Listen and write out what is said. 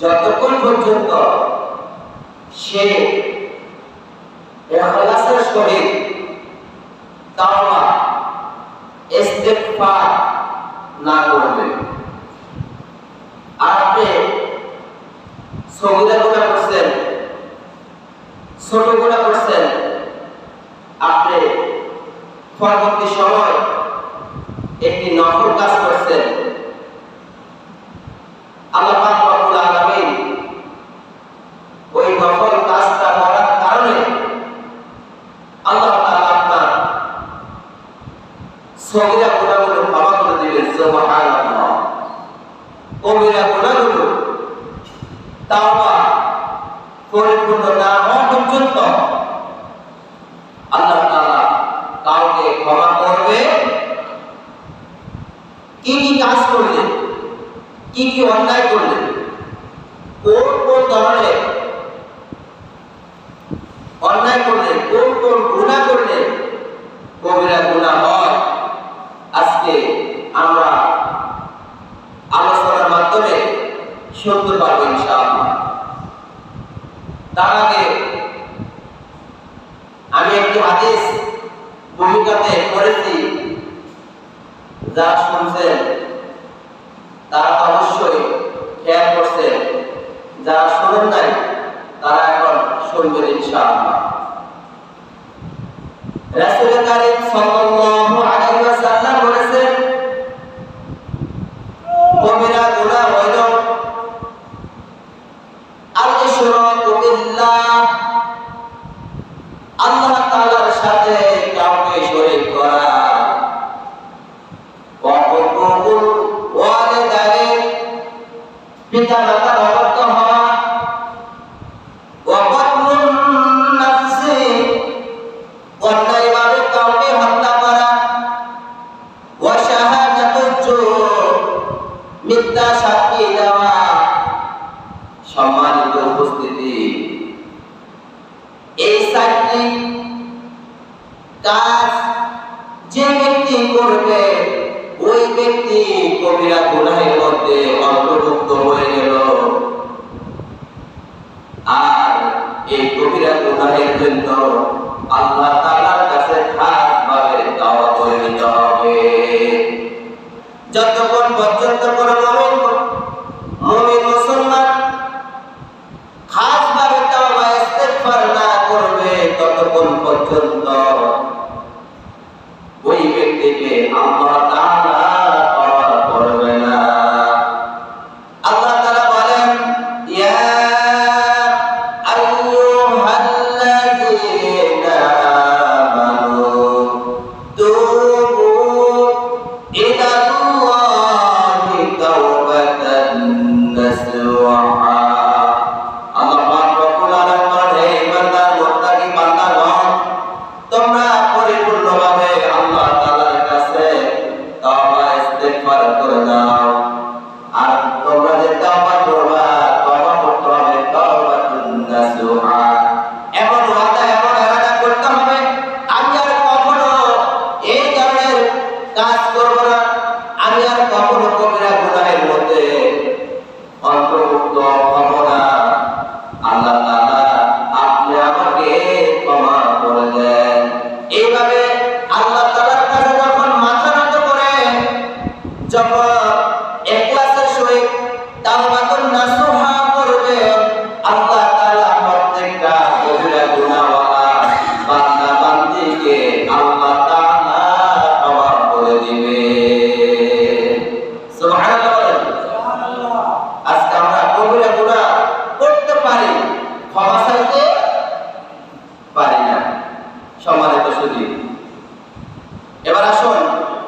যতক্ষণ পর্যন্ত সে এখলাসের সহিত তাওবা, ইস্তেগফার না করবে। আর আপনি সগিরা গুণা করছেন ছোট গুণা করছেন আপনি পরবর্তী সময় একটি নফল কাজ করছেন আল্লাহ পাক রব্বুল আলামিন ওই নফল কাজটা করার কারণে আল্লাহ তাআলা আপনার সগিরা গুনাহগুলো ক্ষমা করে দিবেন কাউকে করবে কি কি কাজ কি কি অন্যায় কোন কোন অন্যায় করলেন কোন কোন গুণা করলেন কবিরা গুণা হয় আজকে আমরা আলোচনার মাধ্যমে শুনতে পারব ইনশাআল্লাহ তার আগে আমি একটি হাদিস ভূমিকাতে করেছি যা শুনছেন, তারা অবশ্যই খেয়াল করছেন। যারা শোনেন নাই, তারা এখন শুনবেন ইনশাআল্লাহ। রাসূল কারীম সাল্লাল্লাহু আলাইহি ওয়াসাল্লাম বলেছেন, কবিরা আল্লাহ তাআলার সাথে কাউকে শরীক করা। ওয়াকুল ওয়ালিদাইন পিতা মাতার অবাধ্য হওয়া। ওয়াকাতলুন নাফসি, অন্যায়ভাবে কাউকে হত্যা করা। ওয়া শাহাদাতুল জুর, মিথ্যা সাক্ষী দেওয়া। সম্মানিত উপস্থিতি। কাজ যে ব্যক্তি করবে, ওই ব্যক্তি কবিরা গুনাহের মধ্যে অন্তর্ভুক্ত হয়ে গেল। আর এই কবিরা গুনাহের জন্য আল্লাহ কাছে দাওয়া করে নিতে হবে। যতক্ষণ পর্যন্ত আল্লাহ এইভাবে